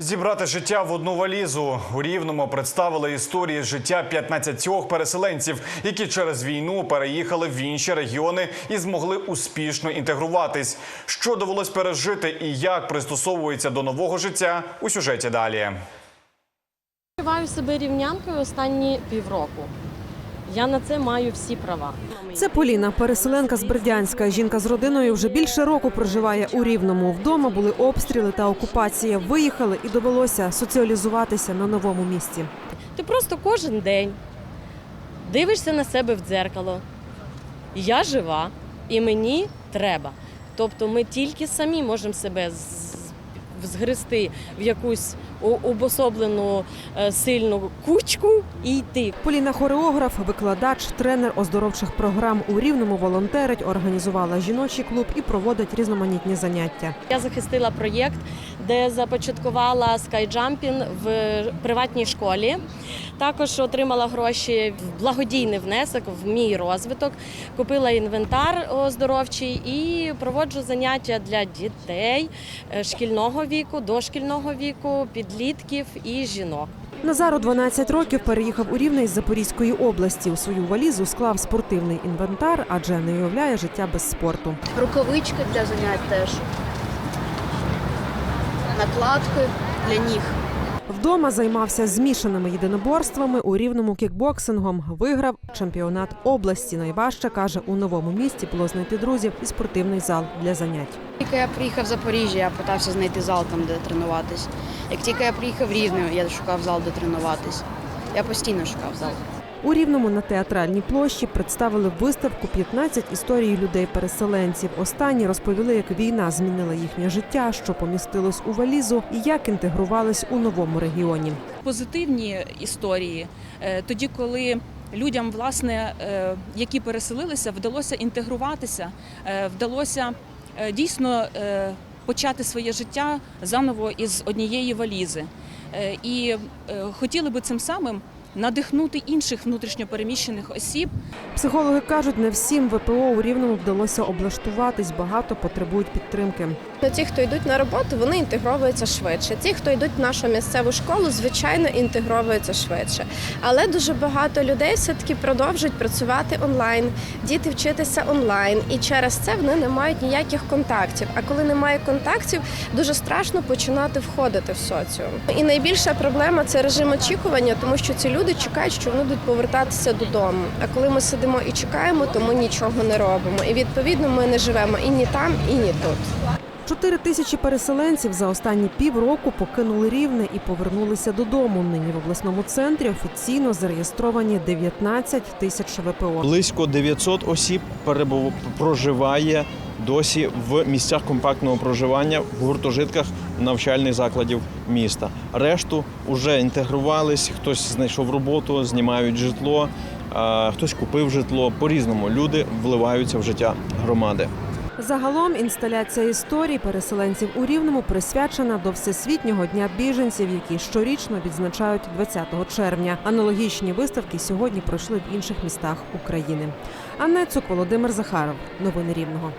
Зібрати життя в одну валізу у рівному представили історії життя 15 переселенців, які через війну переїхали в інші регіони і змогли успішно інтегруватись. Що довелось пережити і як пристосовуються до нового життя у сюжеті далі. Відчуваю себе рівнянкою останні півроку. Я на це маю всі права. Це Поліна, переселенка з Бердянська. Жінка з родиною вже більше року проживає у Рівному. Вдома були обстріли та окупація. Виїхали і довелося соціалізуватися на новому місці. Ти просто кожен день дивишся на себе в дзеркало. Я жива і мені треба. Тобто ми тільки самі можемо себе згрести в якусь обособлену е, сильну кучку і йти. Поліна хореограф, викладач, тренер оздоровчих програм у Рівному волонтерить, організувала жіночий клуб і проводить різноманітні заняття. Я захистила проєкт, де започаткувала скайджампінг в приватній школі. Також отримала гроші в благодійний внесок в мій розвиток. Купила інвентар оздоровчий і проводжу заняття для дітей е, шкільного віку, дошкільного віку, підлітків і жінок. Назару 12 років переїхав у Рівне із Запорізької області. У свою валізу склав спортивний інвентар, адже не уявляє життя без спорту. Рукавички для занять теж. Накладки для ніг. Вдома займався змішаними єдиноборствами у рівному кікбоксингом. Виграв чемпіонат області. Найважче каже, у новому місті було знайти друзів і спортивний зал для занять. Тільки я приїхав в Запоріжжя, я питався знайти зал там, де тренуватись. Як тільки я приїхав в Рівне, я шукав зал, де тренуватись. Я постійно шукав зал. У рівному на театральній площі представили виставку «15 історій людей-переселенців. Останні розповіли, як війна змінила їхнє життя, що помістилось у валізу, і як інтегрувались у новому регіоні. позитивні історії, е, тоді, коли людям, власне, е, які переселилися, вдалося інтегруватися, е, вдалося дійсно почати своє життя заново із однієї валізи. І хотіли би цим самим надихнути інших внутрішньопереміщених осіб Психологи кажуть, не всім ВПО у рівному вдалося облаштуватись. Багато потребують підтримки. Ті, хто йдуть на роботу, вони інтегровуються швидше. Ті, хто йдуть в нашу місцеву школу, звичайно, інтегровуються швидше. Але дуже багато людей все-таки продовжують працювати онлайн, діти вчитися онлайн, і через це вони не мають ніяких контактів. А коли немає контактів, дуже страшно починати входити в соціум. І найбільша проблема це режим очікування, тому що ці люди чекають, що вони будуть повертатися додому. А коли ми сидимо і чекаємо, то ми нічого не робимо. І відповідно ми не живемо і ні там, і ні тут. Чотири тисячі переселенців за останні півроку покинули рівне і повернулися додому. Нині в обласному центрі офіційно зареєстровані 19 тисяч ВПО. Близько 900 осіб перебув- проживає досі в місцях компактного проживання в гуртожитках навчальних закладів міста. Решту вже інтегрувались, хтось знайшов роботу, знімають житло, хтось купив житло. По-різному люди вливаються в життя громади. Загалом інсталяція історій переселенців у Рівному присвячена до Всесвітнього дня біженців, які щорічно відзначають 20 червня. Аналогічні виставки сьогодні пройшли в інших містах України. Анна Цук, Володимир Захаров. Новини Рівного.